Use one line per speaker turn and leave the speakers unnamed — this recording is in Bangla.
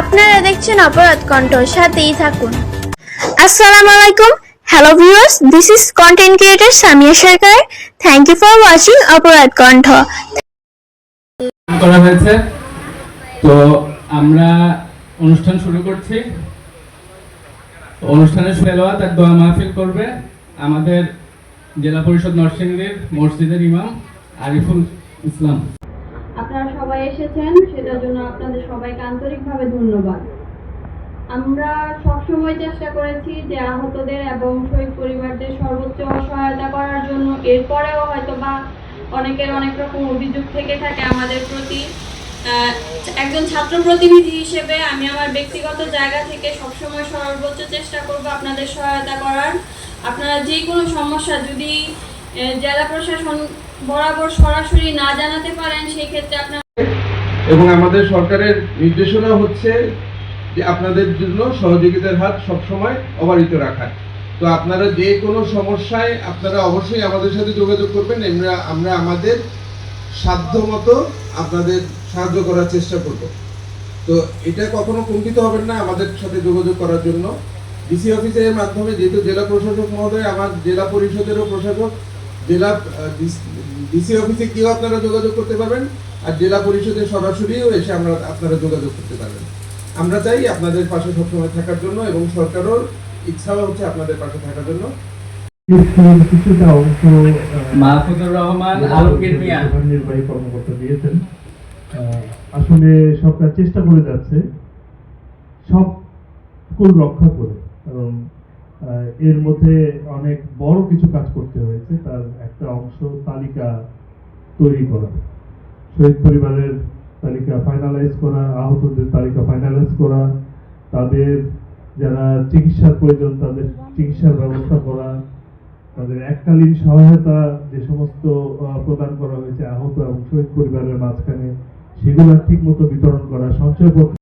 আপনারা দেখছেন অপরাধ কণ্ঠ সাথেই থাকুন। আসসালামু আলাইকুম। Hello viewers this is content creator Samia Sarkar thank you for watching অপরাধ কণ্ঠ
করা হয়েছে। তো আমরা অনুষ্ঠান শুরু করছি। অনুষ্ঠানের সেলোয়াত আর দোয়া মাহফিল করবে আমাদের জেলা পরিষদ নরসিংদীর মসজিদের ইমাম আরিফুল ইসলাম।
আপনারা সবাই এসেছেন, সেটার জন্য আপনাদের সবাইকে আন্তরিকভাবে ধন্যবাদ। আমরা সবসময় চেষ্টা করেছি যে আহতদের এবং শহীদ পরিবারদের সর্বোচ্চ সহায়তা করার জন্য। এরপরেও হয়তো বা অনেকের অনেক রকম অভিযোগ থেকে থাকে আমাদের প্রতি। একজন ছাত্র প্রতিনিধি হিসেবে আমি আমার ব্যক্তিগত জায়গা থেকে সবসময় সর্বোচ্চ চেষ্টা করব আপনাদের সহায়তা করার। আপনারা যে কোনো সমস্যা যদি জেলা প্রশাসন বরাবর সরাসরি না জানাতে পারেন সেই ক্ষেত্রে
এবং আমাদের সরকারের নির্দেশনা হচ্ছে যে আপনাদের জন্য সহযোগিতার হাত সবসময় অবারিত রাখার। তো আপনারা যে কোনো সমস্যায় আপনারা অবশ্যই আমাদের সাথে যোগাযোগ করবেন, আমরা আমরা আমাদের সাধ্য মতো আপনাদের সাহায্য করার চেষ্টা করব। তো এটা কখনো কুণ্ঠিত হবেন না আমাদের সাথে যোগাযোগ করার জন্য। ডিসি অফিসের মাধ্যমে যেহেতু জেলা প্রশাসক মহোদয়, আমার জেলা পরিষদেরও প্রশাসক জেলা ডিসি অফিসে গিয়েও আপনারা যোগাযোগ করতে পারবেন আর জেলা পরিষদে সরাসরিও এসে আমরা আপনারা যোগাযোগ করতে পারবেন। আমরা চাই আপনাদের পাশে সবসময় থাকার জন্য এবং সরকারও ইচ্ছাও হচ্ছে আপনাদের পাশে থাকার জন্য।
মাহফুজুর রহমান আলমগীর মিয়া।
নির্বাহী কর্মকর্তা দিয়েছেন। আসলে সরকার চেষ্টা করে যাচ্ছে সব স্কুল রক্ষা করে কারণ এর মধ্যে অনেক বড় কিছু কাজ করতে হয়েছে। তার একটা অংশ তালিকা তৈরি করা। শহীদ পরিবারের তালিকা ফাইনালাইজ করা, আহতদের তালিকা ফাইনালাইজ করা, তাদের যারা চিকিৎসার প্রয়োজন, তাদের চিকিৎসার ব্যবস্থা করা, তাদের এককালীন সহায়তা যে সমস্ত প্রদান করা হয়েছে আহত এবং শহীদ পরিবারের মাঝখানে, সেগুলো ঠিক মতো বিতরণ করা সঞ্চয়পত্র